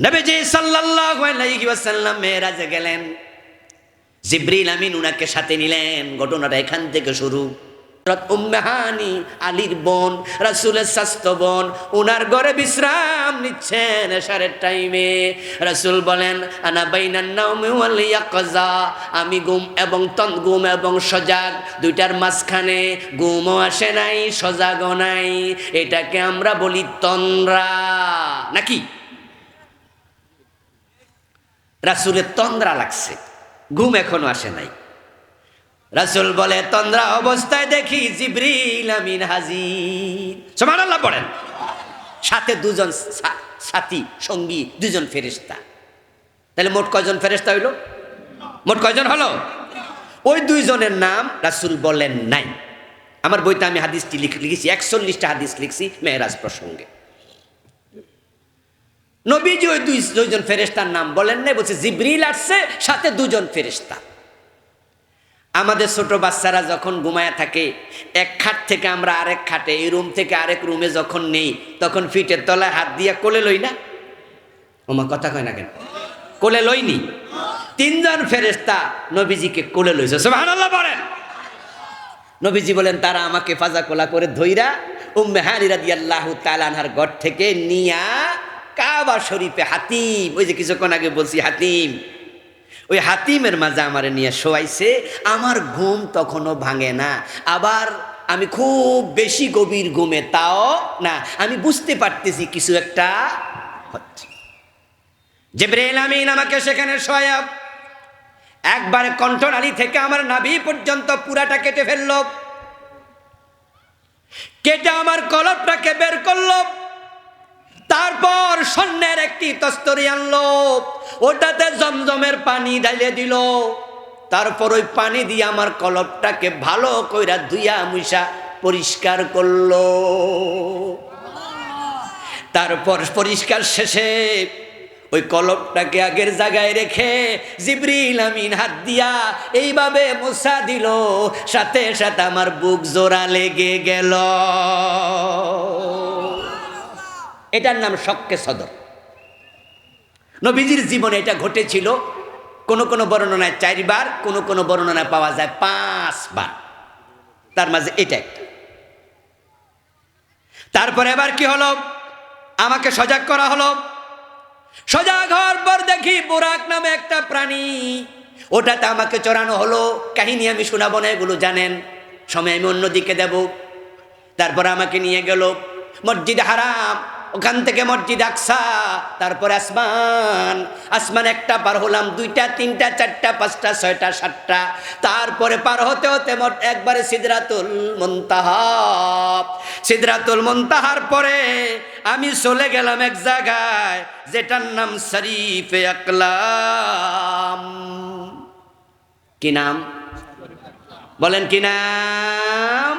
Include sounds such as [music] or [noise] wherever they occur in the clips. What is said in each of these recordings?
নবীজি সাল্লাল্লাহু আলাইহি ওয়াসাল্লাম মেরাজে গেলেন। জিব্রিল আমিন উনাকে সাথে নিলেন। ঘটনাটা এখান থেকে শুরু। হযরত উম্মে হানি, আলীর বোন, রাসূলের স্বাস্থ্য বোন, উনার ঘরে বিশ্রাম নিচ্ছেন এশারের টাইমে। রাসূল বলেন, আনা বাইনান নাওমি ওয়াল ইয়াকজা। আমি ঘুম এবং তন ঘুম এবং সজাগ, দুইটার মাঝখানে ঘুমও আসে নাই, সজাগও নাই। এটাকে আমরা বলি তন্দ্রা। নাকি? রাসূলের তন্দ্রা লাগছে। ঘুম এখনও আসে নাই। রাসুল বলে, তন্দ্রা অবস্থায় দেখি জিব্রিল আমিন হাজির। সুবহানাল্লাহ পড়েন। সাথে দুজন সাথী, সঙ্গী, দুজন ফেরিস্তা তাহলে মোট কয়জন ফেরেশতা হইল? মোট কয়জন হলো? ওই দুইজনের নাম রাসূল বলেন নাই। আমার বইতে আমি হাদিসটি লিখ, লিখেছি, একচল্লিশটা হাদিস লিখছি মেহরাজ প্রসঙ্গে। নবীজি ওই দুই, দুইজন ফেরেশতার নাম বলেন নাই, বলছে জিব্রিল আসছে, সাথে দুজন ফেরেশতা। আমাদের ছোট বাচ্চারা যখন ঘুমায়া থাকে, এক খাট থেকে আমরা আরেক খাটে, এই রুম থেকে আরেক রুমে যখন নেই, তখন ফিটের তলায় হাত দিয়ে কোলে লই না? ওমা, কথা কয় না কেন? কোলে লইনি তিনজন ফেরেশতা নবীজিকে কোলে লইছে, সুবহানাল্লাহ বলেন। নবীজি বলেন, তারা আমাকে ফাজা কোলা করে ধইরা উম্মে হানি রাদিয়াল্লাহু তাআলা আনহার ঘর থেকে নিয়া কাবা শরীফে হাতিম, ওই যে কিছুক্ষণ আগে বলছি হাতিম। ওই হাতিমের মাঝে আমার নিয়ে শোয়াইছে, আমার ঘুম তখনও ভাঙে না। আবার আমি খুব বেশি গভীর ঘুমে, তাও না, আমি বুঝতে পারতেছি কিছু একটা হচ্ছে। জিব্রাইল আমিন আমাকে সেখানে শোয়া একবারে কণ্ঠনালী থেকে আমার নাভি পর্যন্ত পুরাটা কেটে ফেলল। কেটে আমার কলপটাকে বের করল। তারপর স্বর্ণের একটি তস্তরি আনলো। ওটাতে জমজমের পানি ঢালে দিল। তারপর ওই পানি দিয়ে আমার কলপটাকে ভালো কইরা ধুইয়া মুইসা পরিষ্কার করল। তারপর পরিষ্কার শেষে ওই কলপটাকে আগের জায়গায় রেখে জিব্রিল আমিন হাত দিয়া এইভাবে মোসা দিল। সাথে সাথে আমার বুক জোড়া লেগে গেল। এটার নাম শক্কে সদর। নবীজির জীবনে এটা ঘটেছিল, কোন কোন বর্ণনায় চারবার, কোন কোন বর্ণনায় পাওয়া যায় পাঁচবার। তার মাঝে এটা একটা। তারপরে এবার কি হলো? আমাকে সজাগ করা হলো। সজাগ হওয়ার পর দেখি বোরাক নামে একটা প্রাণী। ওটাতে আমাকে চড়ানো হলো। কাহিনী আমি শোনাবো না, এগুলো জানেন। সময় আমি অন্যদিকে দেব। তারপর আমাকে নিয়ে গেল। মসজিদ হারাম। ওখান থেকে মসজিদ আকসা, তারপরে আসমান। আসমান একটা পার হলাম, দুইটা, তিনটা, চারটা, পাঁচটা, ছয়টা, সাতটা। তারপরে পার হতে হতে মোট একবারে সিদরাতুল মুনতাহা। সিদরাতুল মন্তাহার পরে আমি চলে গেলাম এক জায়গায়, যেটার নাম শরীফে আকলাম। কি নাম? বলেন কি নাম?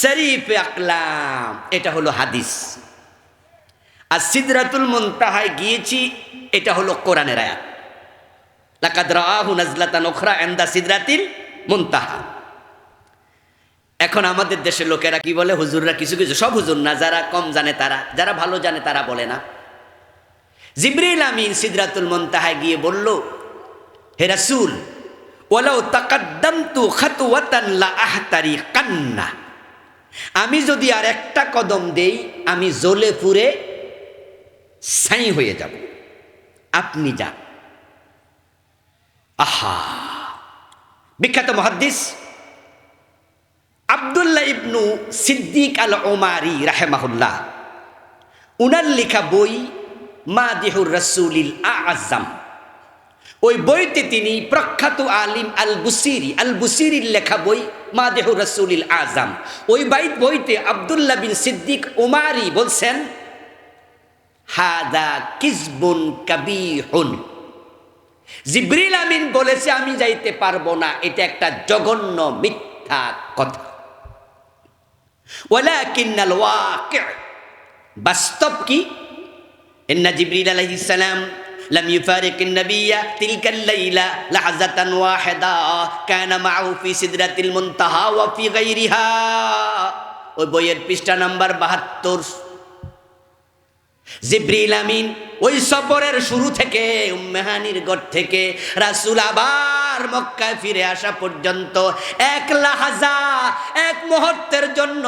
শরীফে আকলাম। এটা হলো হাদিস। আর সিদরাতুল মুনতাহায় গিয়েছি, এটা হলো কোরআনের আয়াত। লাকাদ রাআহু নাজলাতান উখরা ইনদা সিদরাতিল মুনতাহা। এখন আমাদের দেশের লোকেরা কি বলে? হুজুররা কিছু কিছু, সব হুজুর না যারা কম জানে তারা, যারা ভালো জানে তারা বলে না। জিব্রিল আমিন সিদরাতুল মুনতাহায় গিয়ে বলল, হে রাসূল, ওয়ালাউ তাকাদ্দামতু খাতওয়াতান লা আহতারি কান্না আমি যদি আর একটা কদম দেই, আমি জ্বলে পুড়ে সাই হয়ে যাব। আপনি যান। আহা! বিখ্যাত মহাদ্দিস আবদুল্লাহ ইবনু সিদ্দিক আল ওমারি রাহেমাহুল্লাহ, উনার লেখা বই মা দেহুর রসুলিল আজম ওই বইতে তিনি প্রখ্যাত আলিম আল বুসিরি আল বুসিরির লেখা বই মা দেহুর রসুলিল আজম ওই বাইত বইতে আবদুল্লাহ বিন সিদ্দিক ওমারি বলছেন হাদা কিসবুন কাবিহুন জিব্রিল আমিন বলেছে আমি যাইতে পারবো না এটা একটা জঘন্য মিথ্যা কথা ওয়ালাকিন্নাল ওয়াকি' বাস্তব কি ইন্না জিবরিল আলাইহিস সালাম لم يفارق النبي تلك الليلة لحظة واحدة كان معه في سدرة المنتهى وفي غيرها ওই বইয়ের পৃষ্ঠা নাম্বার বাহাত্তর জিব্রিল আমিন, ওই সফরের শুরু থেকে উম্মেহানির গড় থেকে, রাসুল আবার মক্কায় ফিরে আসা পর্যন্ত এক লাহাজা এক মুহূর্তের জন্য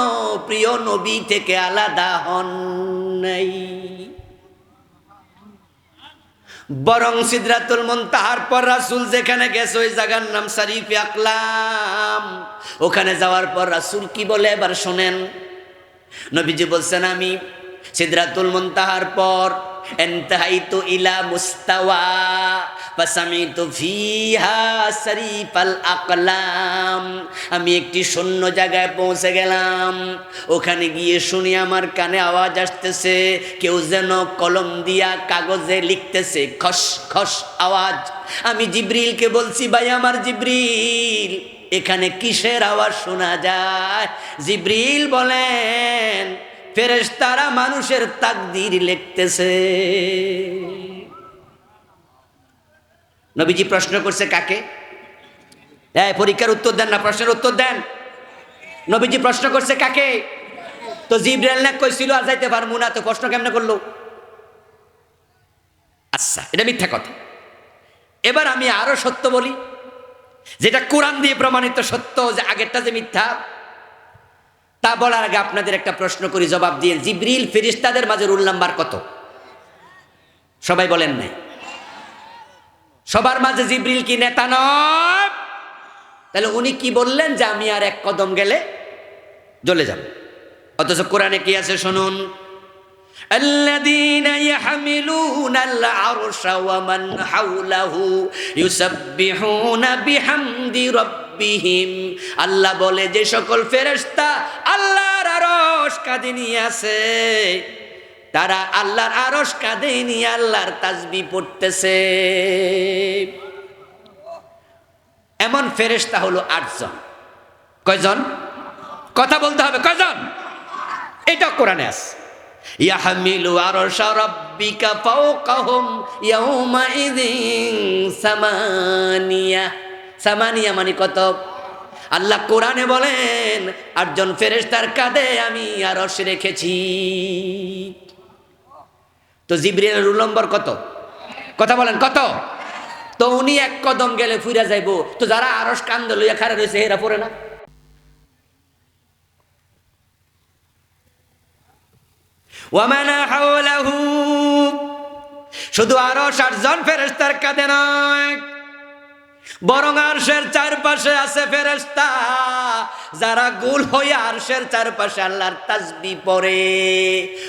প্রিয় নবী থেকে আলাদা হন নাই। বরং সিদরাতুল মুনতাহার পর রাসূল যেখানে গেছে, ওই জায়গার নাম শরীফ আকলাম। ওখানে যাওয়ার পর রাসূল কি বলে? এবার শোনেন। নবীজি বলছেন, আমি সিদরাতুল মুনতাহার পর, এনতাহাইতু ইলা মুস্তাওয়া, ফাসামিতু ফিহা শরীফাল আকলাম। আমি একটি শূন্য জায়গায় পৌঁছে গেলাম। ওখানে গিয়ে শুনি আমার কানে আওয়াজ আসতেছে, কেউ যেন কলম দিয়া কাগজে লিখতেছে, খস খস আওয়াজ। আমি জিব্রিলকে বলছি, ভাই আমার জিব্রিল, এখানে কিসের আওয়াজ শোনা যায়? জিব্রিল বলেন ফেরেশতারা মানুষের তাকদির লিখতেছে। নবীজি প্রশ্ন করছে কাকে? হ্যাঁ পরীক্ষার উত্তর দেন না, প্রশ্নের উত্তর দেন। নবীজি প্রশ্ন করছে কাকে? তো জিব্রাইল না কইছিল, আর যাইতে পারব না। তো প্রশ্ন কেমনে করল? আচ্ছা এটা মিথ্যা কথা। এবার আমি আরও সত্য বলি। যেটা কোরআন দিয়ে প্রমাণিত সত্য, যে আগেরটা যে মিথ্যা তা বলার আগে আপনাদের একটা প্রশ্ন করি জবাব দিয়ে জিব্রিল ফেরিস্তাদের মাঝে রুল নাম্বার কত সবাই বলেন নাই সবার মাঝে জিব্রিল কি নেতা নয় তাহলে উনি কি বললেন যে আমি আর এক কদম গেলে জ্বলে যাব অথচ কোরআনে কি আছে শুনুন الذين يحملون العرش ومن حوله يسبحون بحمد ربهم আল্লাহ বলে যে সকল ফেরেশতা আল্লাহর আরশ কাঁধে নিয়ে আছে তারা আল্লাহর আরশ কাঁধে নিয়ে আল্লাহর তাসবি পড়তেছে। এমন ফেরেশতা হলো আটজন। কয়জন? কথা বলতে হবে, কয়জন? এটা কোরআনে আছে। ইয়াহমিলু আরশা রাব্বিকা ফাওকাহুম ইয়াউমাইযিন সামানিয়া। সামানিয়া মানে কত? আল্লাহ কোরআনে বলেন, আটজন ফেরেশতার কাঁধে আমি আরশ রেখেছি। তো জিব্রিল রুল নম্বর কত? কথা বলেন, কত? তো উনি এক কদম গেলে ফুইরা যাইব। তো যারা আরস কান্দ লইয়া খারা রয়েছে এরা পড়ে না। ওয়ামানা হাওলাহু, শুধু আরও ষাটজন ফেরেস্তার কাঁধে নয় বরং আরশের চারপাশে আছে ফেরেস্তা যারা গুল হয়ে আরশের চারপাশে আল্লাহর তাসবি পড়ে।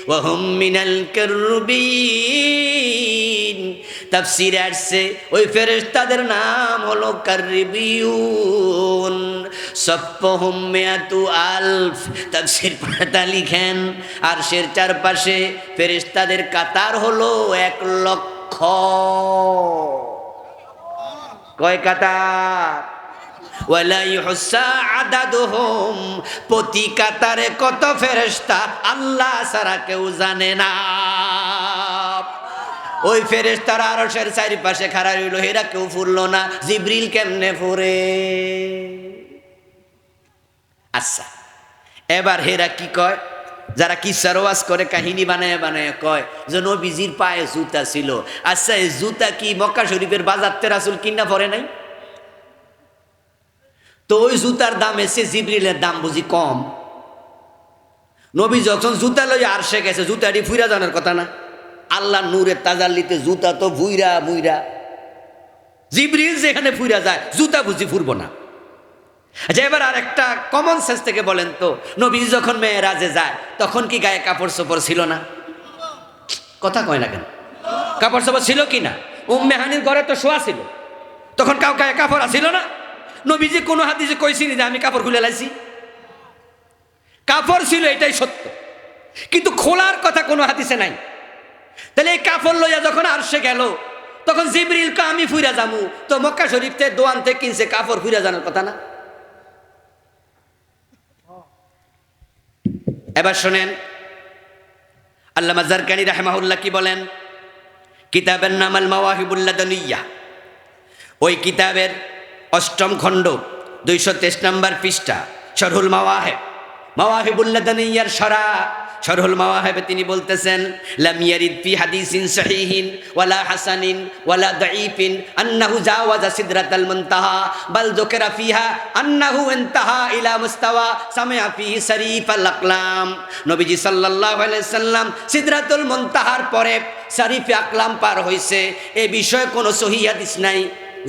ওয়াহুম মিনাল কারবিন তাফসিরে আসছে, ওই ফেরেশতাদের নাম হলো কারবিউন সপ্পহুম মিয়াতু আলফ। তাফসির পাতা লিখেন, আরশের চারপাশে ফেরেশতাদের কাতার হলো এক লক্ষ। কয় কাতার? প্রতি কাতারে কত ফেরেশতা? আল্লাহ ছাড়া কেউ জানে না। ওই ফেরেশতার আরশের চারিপাশে খাড়া রইল, হেরা কেউ ফুরলো না। জিব্রিল কেমনে ফুরে? আচ্ছা এবার হেরা কি কয়? যারা কিসার ওয়াজ করে, কাহিনী বানায় বানায়, কয়, যে নবীজির পায়ে জুতা ছিল। আচ্ছা এই জুতা কি মক্কা শরীফের বাজার তেরাসুল কিনা পরে নাই? তো ওই জুতার দাম এসে জিবরিলের দাম বুঝি কম। নবী যখন জুতা লই আরশে গেছে, জুতাটি ফুইরা জানার কথা না। আল্লাহ নূরের তাজাল্লিতে জুতা তো ভুইরা মুইরা। জিবরিল যেখানে ফুইরা যায়, জুতা বুঝি ফুরবো না। আচ্ছা এবার আর একটা কমন সেন্স থেকে বলেন তো, নবী যখন মেয়েরাজে যায়, তখন কি গায়ে কাপড় চোপড় ছিল না? কথা কয় না কেন? কাপড় চোপড় ছিল কি না? উম্মেহানির ঘরে তো শোয়া ছিল। তখন কাউ গায়ে কাপড় ছিল না? নবীজি কোনো হাদিসে কইছিনি যে আমি কাপড় খুলে লাইছি? কাপড় ছিল, এটাই সত্য। কিন্তু খোলার কথা কোনো হাদিসে নাই। তাহলে এই কাপড় লইয়া যখন আরশে গেল, তখন জিবরিল কা আমি ফুইরা যামু। তো মক্কা শরীফ থেকে দোয়ান থেকে কিনছে কাপড় ফুইরা জানার কথা না? এবার শোনেন। আল্লাহ জারকানি রাহমাহুল্লাহ কি বলেন? কিতাবের নাম আল মাওয়াহিবুল্লা দনিয়া ওই কিতাবের অষ্টম খণ্ড, দুইশো তেইশ নম্বর পৃষ্ঠা, শরহুল মাওয়াহেব। মাওয়াহিবুল্লা দনিয়ার সরা শরহুল মাওয়াহেবে তিনি বলতেছেন, লাম ইয়ারিদ ফি হাদিসিন সহিহিন, ওয়ালা হাসানিন, ওয়ালা দাঈফিন, আন্নাহু জাওয়াজা সিদরাতাল মুনতাহা, বাল যুকিরা ফিহা আন্নাহু ইনতাহা ইলা মুস্তাওয়া, সামিআ ফিহি শরীফাল আকলাম। নবীজি সাল্লাল্লাহু আলাইহি সাল্লাম সিদরাতুল মুনতাহার পরে শরীফ আকলাম পার হইছে। এ বিষয়ে কোনো সহিহ হাদিস নাই,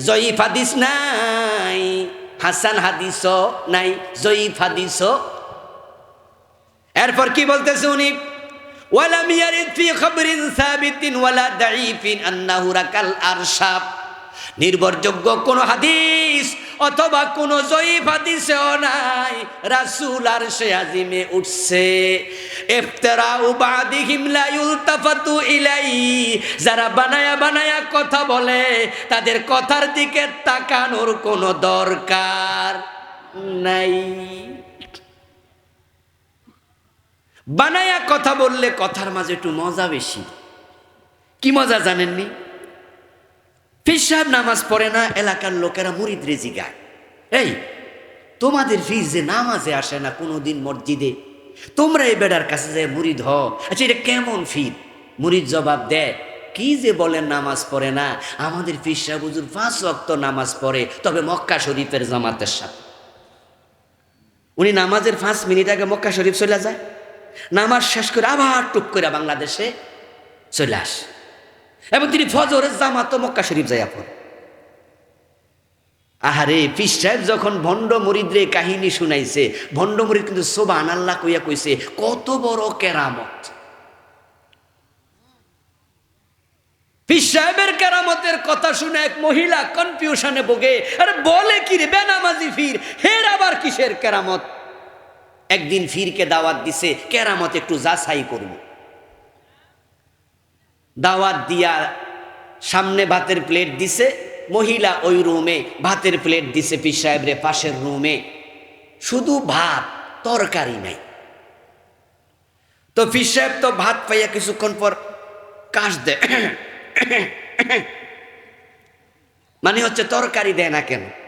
জয়ীফ হাদিস নাই, হাসান হাদিসও নাই, জয়ীফ হাদিসও এরপর কি বলতেছে উনি? নির্ভরযোগ্য কোন হাদিস অথবা কোন জয়ীফ হাদিসেও নাই। রাসূল আরশে আজিমে উঠছে। ইলাই যারা বানায়া বানায়া কথা বলে, তাদের কথার দিকে তাকানোর কোনো দরকার নাই। বানায়া কথা বললে কথার মাঝে একটু মজা বেশি। কি মজা জানেননি? ফির সাহেব নামাজ পড়ে না, এলাকার লোকেরা মুরিদ রেজি গায়। এই, তোমাদের ফির যে নামাজে আসে না কোনোদিন মসজিদে, তোমরা এই বেড়ার কাছে যে মুরিদ হ আচ্ছা এটা কেমন ফির মুরিদ জবাব দেয়, কি যে বলেন নামাজ পড়ে না, আমাদের ফির সাহেব হুজুর পাঁচ ওয়াক্ত নামাজ পড়ে, তবে মক্কা শরীফের জামাতের সাথে। উনি নামাজের পাঁচ মিনিট আগে মক্কা শরীফ চলে যায়। নামাজ শেষ করে আবার টুক করে বাংলাদেশে চলে আস। এবং তিনি ফজরের জামাত মক্কা শরীফ যাইয়া পড়ে। আহারে পিস সাহেব যখন ভণ্ড মরিদরে কাহিনী শুনাইছে, ভণ্ড মরিদ কিন্তু সোবান আল্লাহ কইয়া কইছে, কত বড় কেরামত। পিস সাহেবের কেরামতের কথা শুনে এক মহিলা কনফিউশনে ভোগে, আরে বলে কি রে বেনামাজি ফির? হের আবার কিসের কেরামত? একদিন ফিরকে দাওয়াত দিছে, কেরামত একটু যাচাই করব। দাওয়াত দিয়া সামনে ভাতের প্লেট দিছে, মহিলা ওই রুমে ভাতের প্লেট দিছে পীর সাহেবরে পাশের রুমে। শুধু ভাত, তরকারি নাই। তো পীর সাহেব তো ভাত পাইয়া কিছুক্ষণ পর কাশ দেয়। [coughs] মানে হচ্ছে তরকারি দেয় না কেন?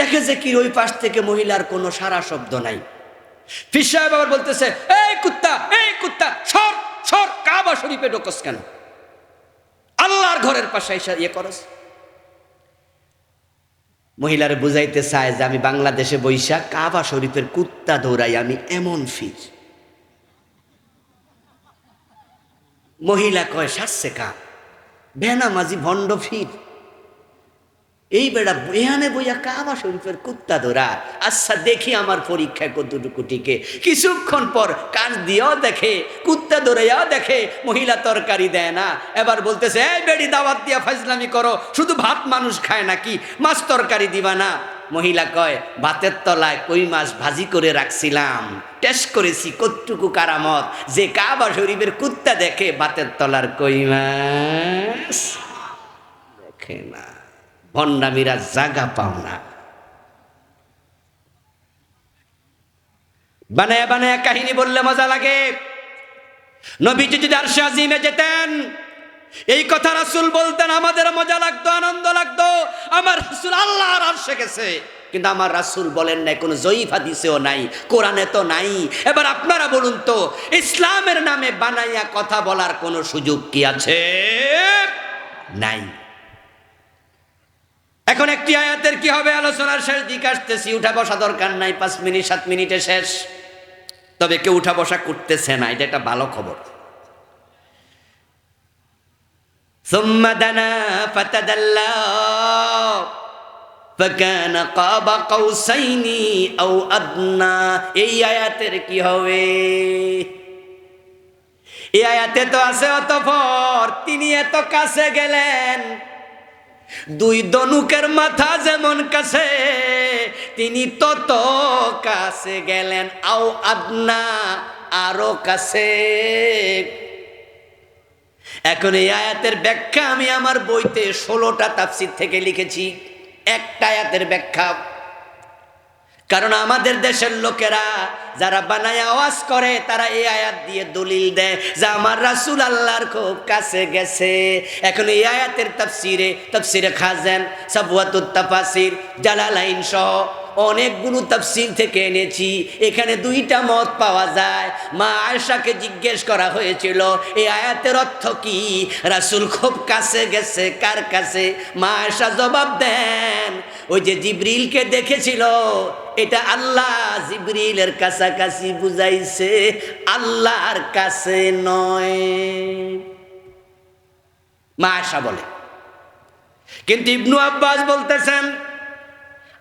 দেখে যে কি ওই পাশ থেকে মহিলার কোনো সারা শব্দ নাই। ফির সাহেব আবার বলতেছে, এই কুত্তা এই কুত্তা, সর সর, কাবা শরীফে ঢোকস কেন? আল্লাহর ঘরের পাশে এসে ইয়ে করস। মহিলারে বুঝাইতে চায় যে, আমি বাংলাদেশে বৈশাখ কাবা শরীফের কুত্তা দৌড়াই, আমি এমন ফির মহিলা কয়, সারছে কা ভেনা মাঝি ভণ্ড ফির এই বেড়া এখানে বইয়া কাবা শরীফের কুত্তা ধরা। আচ্ছা দেখি আমার পরীক্ষায় কতটুকু টিকে কিছুক্ষণ পর কাজ দিয়েও দেখে, কুত্তা ধরেও দেখে, মহিলা তরকারি দেয় না। এবার বলতেছে, এই বেড়ি দাওয়াত দিয়া ফাজলামি করো, শুধু ভাত মানুষ খায় নাকি? মাছ তরকারি দিবা না? মহিলা কয়, ভাতের তলায় কই মাছ ভাজি করে রাখছিলাম। টেস্ট করেছি কতটুকু কারামত। যে কাবা শরীফের কুত্তা দেখে, ভাতের তলার কই মাছ? দেখে না। ভণ্ডামিরা জাগা পাও না। বানায়া বানায়া কাহিনী বললে মজা লাগে। নবীজি যদি আর আজিমে যেতেন, এই কথা রাসুল বলতেন, আমাদের মজা লাগতো, আনন্দ লাগতো। আমার রাসুল আল্লাহ আর আরশে গেছে, কিন্তু আমার রাসুল বলেন নাই, কোনো জয়ীফ হাদিসেও নাই, কোরআনে তো নাই। এবার আপনারা বলুন তো, ইসলামের নামে বানাইয়া কথা বলার কোনো সুযোগ কি আছে? নাই। এখন একটি আয়াতের কি হবে? আলোচনার শেষ দিক আসতেছি। উঠা বসা দরকার নাই, পাঁচ মিনিট, সাত মিনিটে শেষ। তবে কেউ উঠা বসা করতেছে না, এটা একটা ভালো খবর। এই আয়াতের কি হবে? এই আয়াতে তো আছে অতপর, তিনি এত কাছে গেলেন। দুই দনুকের মাথা যেমন কাছে, তিনি তত কাছে গেলেন, আও আদনা আরও কাছে। এখন এই আয়াতের ব্যাখ্যা আমি আমার বইতে ষোলোটা তাফসির থেকে লিখেছি। একটা আয়াতের ব্যাখ্যা কারণ আমাদের দেশের লোকেরা যারা বানায় আওয়াজ করে, তারা এই আয়াত দিয়ে দলিল দেয় যে আমার রাসুল আল্লাহর খুব কাছে গেছে। এখন এই আয়াতের তাফসিরে তাফসিরে খাজেন সাবুয়াতুত তাফাসির, জালালাইন সহ অনেকগুলো তাফসির থেকে এনেছি। এখানে দুইটা মত পাওয়া যায়। মা আয়সাকে জিজ্ঞেস করা হয়েছিল, এই আয়াতের অর্থ কি? রাসুল খুব কাছে গেছে, কার কাছে? মা আয়সা জবাব দেন ওই যে জিব্রিলকে দেখেছিল, এটা আল্লাহ জিব্রিলের কাছাকাছি বুঝাইছে, আল্লাহর কাছে নয়। মা আয়সা বলে। কিন্তু ইবনু আব্বাস বলতেছেন,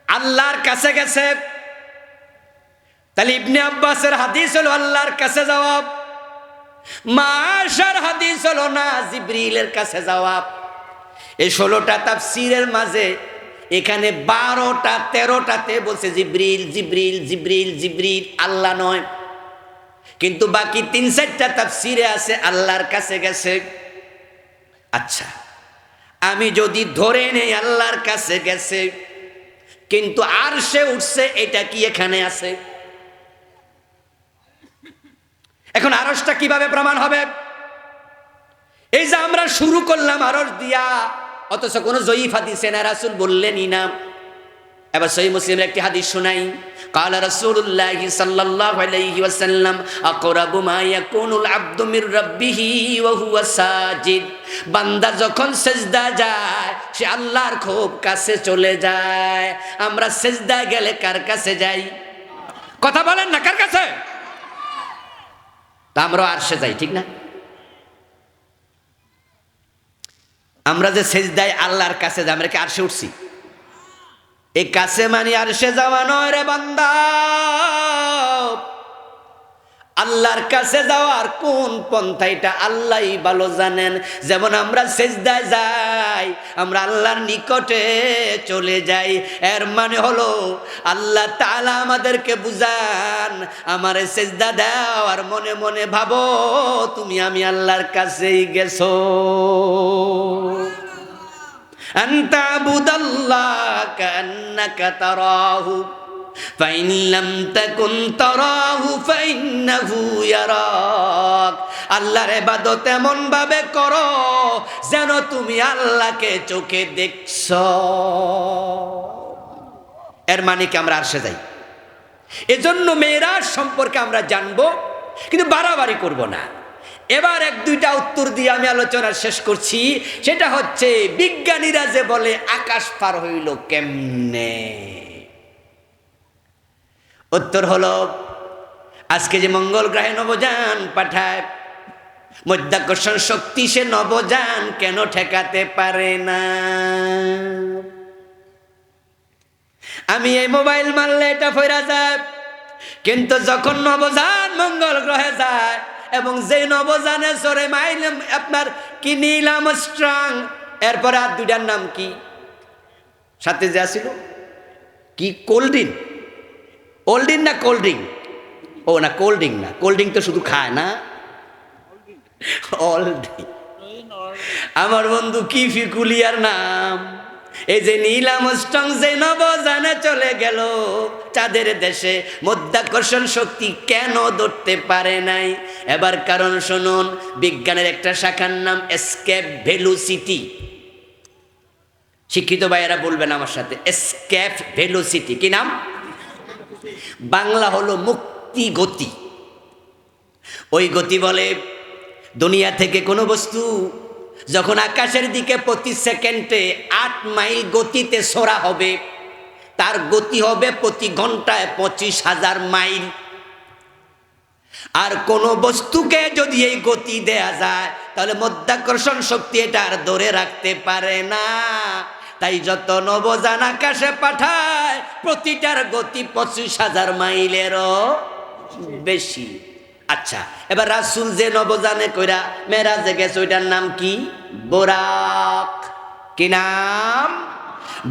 আল্লাহর কাছে গেছে। তাহলে ইবনে আব্বাসের হাদিস হলো আল্লাহর কাছে জবাব। মাশার হাদিস হলো না, জিব্রিলের কাছে জবাব। এই ষোলোটা তাফসিরের মাঝে এখানে বারোটা, তেরোটাতে বলছে জিব্রিল জিব্রিল জিব্রিল জিব্রিল, আল্লাহ নয়। কিন্তু বাকি তিন, চারটা তাফসিরে আছে, আল্লাহর কাছে গেছে। আচ্ছা আমি যদি ধরে নেই আল্লাহর কাছে গেছে, কিন্তু আর সে উঠছে, এটা কি এখানে আছে? এখন আরসটা কীভাবে প্রমাণ হবে? এই যে আমরা শুরু করলাম আরস দিয়া অথচ কোনো জয়ীফ হাদিসে না রাসুল বললেনই না এবার সহি মুসলিমের একটি হাদিস শোনাই قال رسول الله صلى الله عليه وسلم اقرب ما يكون العبد من ربه وهو ساجد বান্দা যখন সেজদা যায় সে আল্লাহর খুব কাছে চলে যায় আমরা সেজদা গেলে কার কাছে যাই কথা বলেন না কার কাছে তা আমরা আরশে যাই ঠিক না আমরা যে সেজদাই আল্লাহর কাছে যাই আমরা কি আরশে উঠছি? এই কাছে মানি আর সে যাওয়া নয় রে বান্দা। আল্লাহর কাছে যাওয়ার কোন পন্থা এটা আল্লাহ ভালো জানেন? যেমন আমরা সেজদায় যাই, আমরা আল্লাহর নিকটে চলে যাই। এর মানে হলো, আল্লাহ তালা আমাদেরকে বুঝান, আমার সেজদা দাও আর মনে মনে ভাবো, তুমি আমি আল্লাহর কাছেই গেছো। আন্তা বুদাল্লাহ কান্নাকা তারাহু। فإن لم تكن تراه فإنه يراك আল্লাহর ইবাদত এমন ভাবে করো যেন তুমি আল্লাহকে চোখে দেখছ এর মানে কি আমরা আরশে যাই এজন্য মেয়েরাজ সম্পর্কে আমরা জানবো কিন্তু বাড়াবাড়ি করব না এবার এক দুইটা উত্তর দিয়ে আমি আলোচনা শেষ করছি সেটা হচ্ছে বিজ্ঞানীরা যে বলে আকাশ পার হইল কেমনে উত্তর হলো, আজকে যে মঙ্গল গ্রহে নবযান পাঠায়, মধ্যাকর্ষণ শক্তি সে নবযান কেন ঠেকাতে পারে না? আমি এই মোবাইল মারলে এটা ফেরা যায়, কিন্তু যখন নবযান মঙ্গল গ্রহে যায়, এবং যে নবযানে সরে মাইল, আপনার কি নিলাম স্ট্রং এরপরে আর দুইটার নাম কি? সাথে যে আসিল, কি কোল্ড ড্রিঙ্ক? ওল্ড ড্রিঙ্ক না কোল্ড ড্রিঙ্ক ও না কোল্ড ড্রিঙ্ক না। কোল্ড ড্রিঙ্ক তো শুধু খায় না। আমার বন্ধু কি ফিকুলিয়ার নাম। এই যে নীলাম যে নবজানে চলে গেল চাঁদের দেশে মধ্যাকর্ষণ শক্তি কেন ধরতে পারে নাই? এবার কারণ শুনুন, বিজ্ঞানের একটা শাখার নাম এসকেপ ভেলুসিটি শিক্ষিত ভাইয়েরা বলবেন আমার সাথে এসকেপ ভেলোসিটি কি নাম? বাংলা হলো মুক্তি গতি। ওই গতি বলে দুনিয়া থেকে কোনো বস্তু যখন আকাশের দিকে প্রতি সেকেন্ডে আট মাইল গতিতে সরা হবে, তার গতি হবে প্রতি ঘন্টায় পঁচিশ হাজার মাইল। আর কোন বস্তুকে যদি এই গতি দেয়া যায়, তাহলে মধ্যাকর্ষণ শক্তি এটা আর ধরে রাখতে পারে না। তাই যত নবজান আকাশে পাঠায়, প্রতিটার গতি পঁচিশ হাজার মাইলেরও বেশি। আচ্ছা এবার রাসুল যে নবজানে কইরা মেরাজে গেছে, ওইটার নাম কি? বোরাক। কি নাম?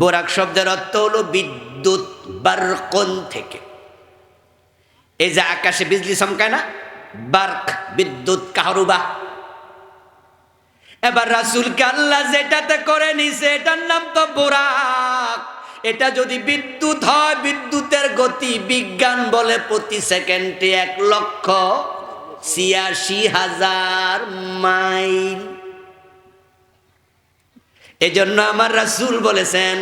বোরাক শব্দের অর্থ হলো বিদ্যুৎ বারকন থেকে। এই যে আকাশে বিজলি চমকায় না? বার্ক, বিদ্যুৎ, কাহরুবা। এবার রাসুল কাল্লা যেটাতে করে নিছে, এটার নাম তো বোরাক। এটা যদি বিদ্যুৎ হয়, বিদ্যুতের গতি বিজ্ঞান বলে প্রতি সেকেন্ডে এক লক্ষ ছিয়াশি হাজার মাইল। এজন্য আমার রাসূল বলেছেন,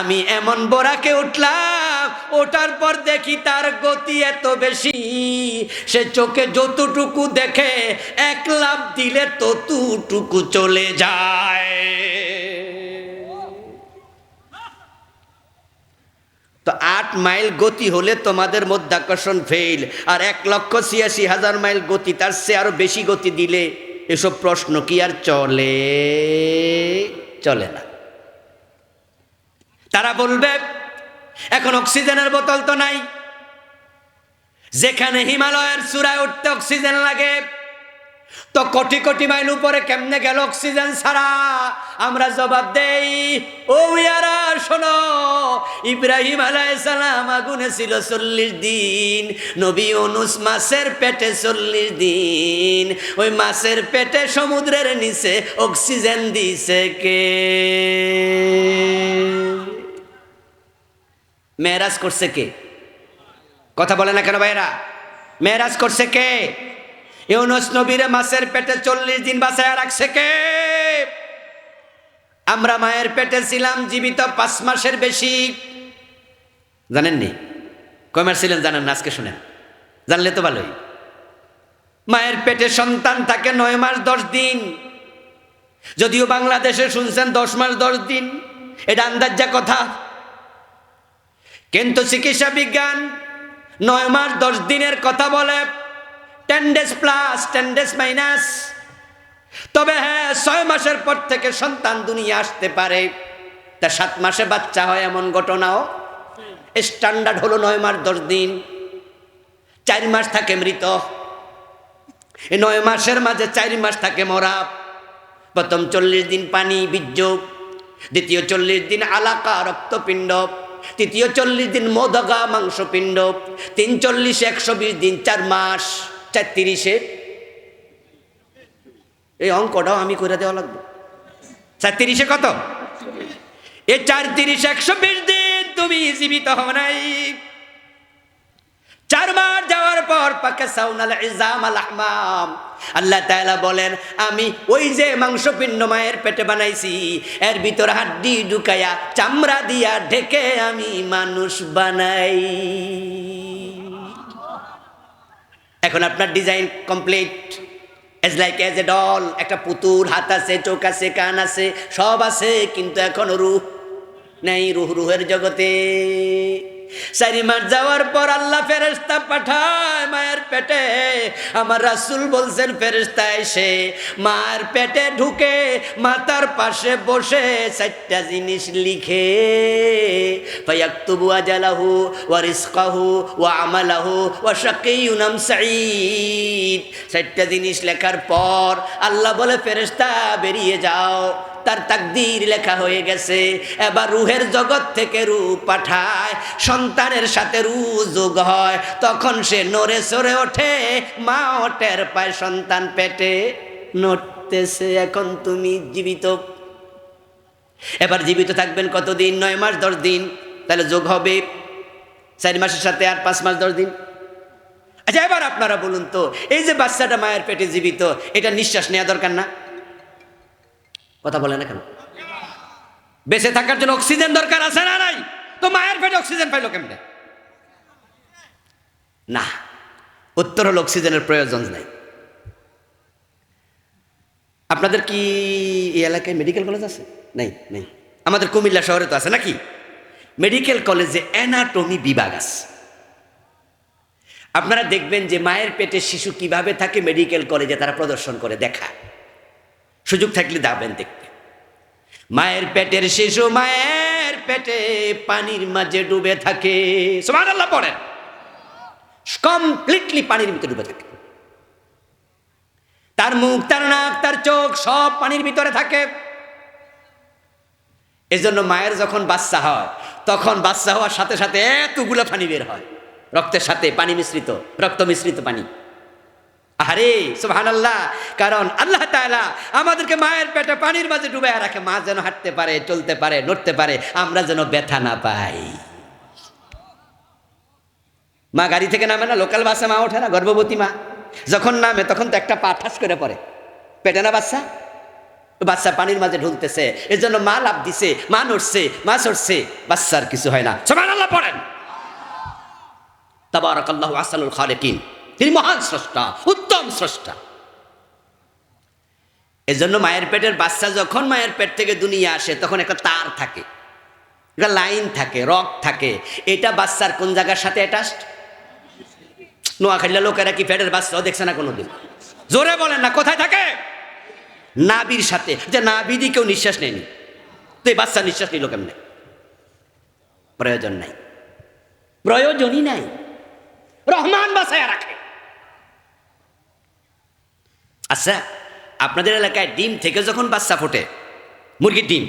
আমি এমন বোরাকে উঠলাম ওটার পর দেখি তার গতি এত বেশি। সে চোখে যতটুকু দেখে, এক লাভ দিলে ততটুকু চলে যায়। তো আট মাইল গতি হলে তোমাদের মধ্যাকর্ষণ ফেল আর এক লক্ষ ছিয়াশি হাজার মাইল গতি, তার সে আরও বেশি গতি দিলে এসব প্রশ্ন কি আর চলে? চলে না। তারা বলবে, এখন অক্সিজেনের বোতল তো নাই। যেখানে হিমালয়ের চূড়ায় উঠতে অক্সিজেন লাগে তো কোটি কোটি মাইল উপরে কেমনে গেল অক্সিজেন ছাড়া? আমরা জবাব দেই, ও ইয়ারা, শোনো, ইব্রাহিম আলাইসালাম আগুনে ছিল চল্লিশ দিন, নবী অনুস মাছের পেটে চল্লিশ দিন। ওই মাছের পেটে সমুদ্রের নিচে অক্সিজেন দিছে কে? মেরাজ করছে কে? কথা বলে না কেন ভাইরা মেরাজ করছে কে? ইউনুস নবীরে মাছের পেটে চল্লিশ দিন বাঁচায় রাখছে কে? আমরা মায়ের পেটে ছিলাম, জীবিত পাঁচ মাসের বেশি। জানেননি? কমার ছিলেন, জানেন না, আজকে শুনেন। জানলে তো ভালোই। মায়ের পেটে সন্তান থাকে নয় মাস দশ দিন। যদিও বাংলাদেশে শুনছেন দশ মাস দশ দিন, এটা আন্দাজা কথা। কিন্তু চিকিৎসা বিজ্ঞান নয় মাস দশ দিনের কথা বলে। Ten days plus, ten days minus. তবে হ্যাঁ ছয় মাসের পর থেকে সন্তান দুনিয়া আসতে পারে। তা সাত মাসে বাচ্চা হয় এমন ঘটনাও। স্ট্যান্ডার্ড হলো নয় মাস, দশ দিন। চার মাস থাকে মৃত। এই নয় মাসের মাঝে চার মাস থাকে মরা। প্রথম চল্লিশ দিন পানি, বীর্য। দ্বিতীয় চল্লিশ দিন আলাকা, রক্তপিণ্ড। তৃতীয় চল্লিশ দিন মোদগা, মাংসপিণ্ড। তিন চল্লিশ, একশো বিশ দিন চার মাস। চার তিরিশে। এই অঙ্কটাও আমি করে দেওয়া লাগবে। চার তিরিশে কত? এ চার তিরিশ একশো বিশ দিন তুমি জীবিত হও নাই। চার যাওয়ার পর পাকে সাউনাল ইজাম আহমাম। আল্লাহ তাআলা বলেন, আমি ওই যে মাংস মাংসপিণ্ড মায়ের পেটে বানাইছি, এর ভিতর হাড্ডি ঢুকায়া চামড়া দিয়া ঢেকে আমি মানুষ বানাই। এখন আপনার design complete as like as a doll একটা পুতুল, হাত আছে, চোখ আছে, কান আছে, সব আছে, কিন্তু এখন রুহ নেই রুহ রুহের জগতে। চারি মাস যাওয়ার পর আল্লাহ ফেরেস্তা পাঠায় মায়ের পেটে। আমার রাসুল বলছেন ফেরেস্তা এসে মার পেটে ঢুকে মাতার পাশে বসে চারটা জিনিস লিখে, ফায়াক্তুবু আজালাহু ওয়া রিজকাহু ওয়া আমালাহু ওয়া শাকিয়ুন আম চারটা জিনিস লেখার পর আল্লাহ বলে ফেরেস্তা বেরিয়ে যাও। তার তাকদির লেখা হয়ে গেছে। এবার রুহের জগৎ থেকে রু পাঠায়, সন্তানের সাথে রু যোগ হয়। তখন সে নড়ে সরে ওঠে মা ওঠের পায় সন্তান পেটে। নড়তেছে, এখন তুমি জীবিত। এবার জীবিত থাকবেন কতদিন? নয় মাস, দশ দিন। তাহলে যোগ হবে চার মাসের সাথে আর পাঁচ মাস, দশ দিন। আচ্ছা এবার আপনারা বলুন তো, এই যে বাচ্চাটা মায়ের পেটে জীবিত, এটা নিঃশ্বাস নেওয়া দরকার না? কথা বলে না কেন? বেঁচে থাকার জন্য অক্সিজেন দরকার আছে না নাই? তো মায়ের পেটে অক্সিজেন পাইলো কেমনে? না, উত্তর হলো অক্সিজেনের প্রয়োজন নাই। আপনাদের কি এই এলাকায় মেডিকেল কলেজ আছে? নেই নেই। আমাদের কুমিল্লা শহরে তো আছে নাকি? মেডিকেল কলেজে অ্যানাটমি বিভাগ আছে। আপনারা দেখবেন যে মায়ের পেটে শিশু কীভাবে থাকে মেডিকেল কলেজে তারা প্রদর্শন করে, দেখায়। সুযোগ থাকলে যাবেন দেখতে। মায়ের পেটের শিশু, মায়ের পেটে পানির মাঝে ডুবে থাকে। সমান আল্লাহ পড়েন। কমপ্লিটলি পানির ভিতরে ডুবে থাকে। তার মুখ, তার নাক, তার চোখ সব পানির ভিতরে থাকে। এজন্য মায়ের যখন বাচ্চা হয়, তখন বাচ্চা হওয়ার সাথে সাথে এতগুলো পানি বের হয়। রক্তের সাথে পানি মিশ্রিত, রক্ত মিশ্রিত পানি। আরে সুহান আল্লাহ কারণ আল্লাহ তাআলা আমাদেরকে মায়ের পেটে পানির মাঝে ডুবে রাখে। মা যেন হাঁটতে পারে, চলতে পারে, নড়তে পারে, আমরা যেন ব্যথা না পাই। মা গাড়ি থেকে নামে না, লোকাল বাসে মা ওঠে না, গর্ভবতী মা। যখন নামে, তখন তো একটা পা ঠাস করে পড়ে। পেটে না বাচ্চা? বাচ্চা পানির মাঝে ঢুলতেছে এর জন্য মা লাভ দিছে, মা নড়ছে, মা চড়ছে, বাচ্চার কিছু হয় না। সবাই আল্লাহ পড়েন। তাবারাকাল্লাহু আহসানুল খালিকিন। তিনি মহান স্রষ্টা, উত্তম স্রষ্টা। এজন্য মায়ের পেটের বাচ্চা যখন মায়ের পেট থেকে দুনিয়া আসে, তখন একটা তার থাকে। একটা লাইন থাকে, রক থাকে। এটা বাচ্চার কোন জায়গার সাথে অ্যাটাচড নোয়াখালীর লোকেরা কি পেটের বাচ্চাও দেখছে না কোনোদিন? জোরে বলেন না, কোথায় থাকে? নাবির সাথে। যে নাবি দিয়ে কেউ নিঃশ্বাস নেয়নি। তো এই বাচ্চা নিঃশ্বাস নিল কেমনে? প্রয়োজন নাই। প্রয়োজনই নাই। রহমান বাসায় রাখে। আচ্ছা আপনাদের এলাকায় ডিম থেকে যখন বাচ্চা ফোটে, মুরগির ডিম,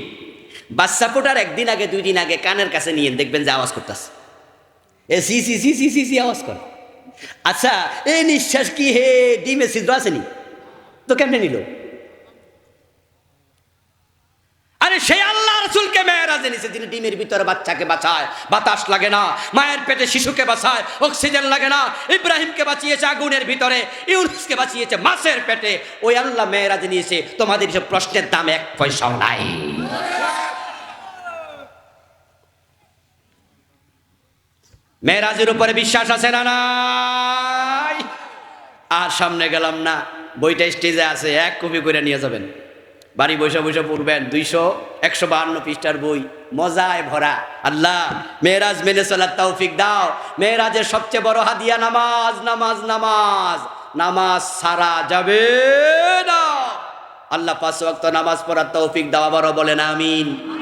বাচ্চা ফোটার একদিন আগে, দুই দিন আগে কানের কাছে নিয়ে দেখবেন যে আওয়াজ করতেছে। এ সি সি সি সি সি সি আওয়াজ কর। আচ্ছা এ নিঃশ্বাস কি হে, ডিমে ছিদ্র আসেনি তো কেমনে নিল আরে সেই আল্লাহ মেয়েরাজে নিছে যিনি ডিমের ভিতরে বাচ্চাকে বাঁচায়। বাতাস লাগে না, মায়ের পেটে শিশুকে বাঁচায়, অক্সিজেন লাগে না, ইব্রাহিমকে বাঁচিয়েছে আগুনের ভিতরে, ইউনুসকে বাঁচিয়েছে মাছের পেটে। ওই আল্লাহ মেয়েরাজে নিয়েছে তোমাদের সব প্রশ্নের দাম এক পয়সাও নাই। মেয়েরাজের উপরে বিশ্বাস আছে না আর সামনে গেলাম না, বইটা স্টেজে আছে, এক কপি করে নিয়ে যাবেন। বাড়ি বসে বসে পড়বেন দুইশো, একশো বাহান্ন পৃষ্ঠার বই। মজায় ভরা। আল্লাহ, মেয়েরাজ মেনে চলার তৌফিক দাও। মেয়েরাজের সবচেয়ে বড় হাদিয়া নামাজ নামাজ নামাজ। নামাজ সারা যাবে না। আল্লাহ পাঁচ ওয়াক্ত নামাজ পড়ার তৌফিক দাও, আবারও বলেন আমিন।